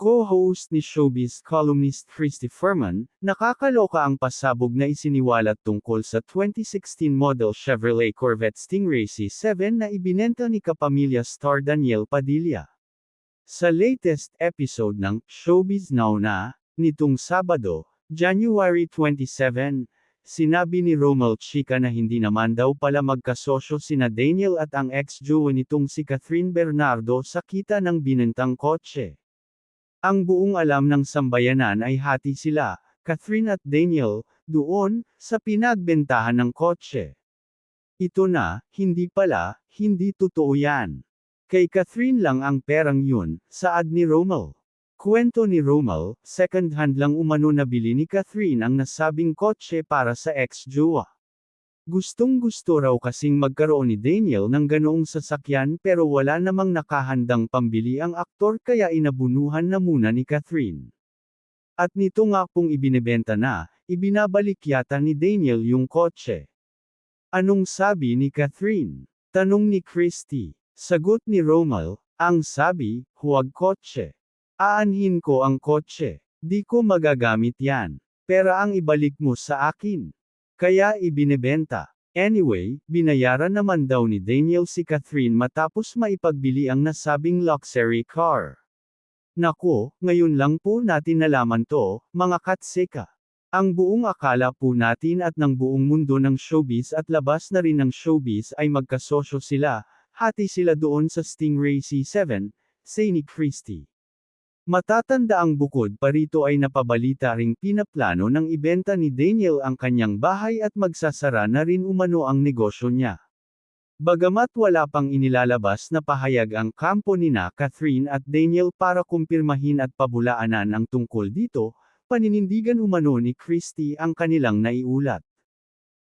Co-host ni showbiz columnist Christy Furman, nakakaloka ang pasabog na isiniwalat tungkol sa 2016 model Chevrolet Corvette Stingray C7 na ibinenta ni kapamilya star Daniel Padilla. Sa latest episode ng Showbiz Now na, nitong Sabado, January 27, sinabi ni Romel Chica na hindi naman daw pala magkasosyo sina Daniel at ang ex-jowa nitong si Catherine Bernardo sa kita ng binentang kotse. Ang buong alam ng sambayanan ay hati sila, Catherine at Daniel, doon, sa pinagbentahan ng kotse. Ito na, hindi pala, hindi totoo yan. Kay Catherine lang ang perang yun, saad ni Romel. Kwento ni Romel, second hand lang umano nabili ni Catherine ang nasabing kotse para sa ex-jowa. Gustong gusto raw kasing magkaroon ni Daniel ng ganoong sasakyan pero wala namang nakahandang pambili ang aktor kaya inabunuhan na muna ni Catherine. At nito nga pong ibinebenta na, ibinabalik yata ni Daniel yung kotse. Anong sabi ni Catherine? Tanong ni Christy. Sagot ni Romel, ang sabi, huwag kotse. Aanhin ko ang kotse. Di ko magagamit yan. Pera ang ibalik mo sa akin. Kaya ibinebenta. Anyway, binayaran naman daw ni Daniel si Catherine matapos maipagbili ang nasabing luxury car. Nako, ngayon lang po natin nalaman to, mga katsika. Ang buong akala po natin at ng buong mundo ng showbiz at labas na rin ng showbiz ay magkasosyo sila, hati sila doon sa Stingray C7, say ni Christie. Matatanda ang bukod pa rito ay napabalita ring pinaplano ng ibenta ni Daniel ang kanyang bahay at magsasara na rin umano ang negosyo niya. Bagamat wala pang inilalabas na pahayag ang kampo ni na Catherine at Daniel para kumpirmahin at pabulaanan ang tungkol dito, paninindigan umano ni Christie ang kanilang naiulat.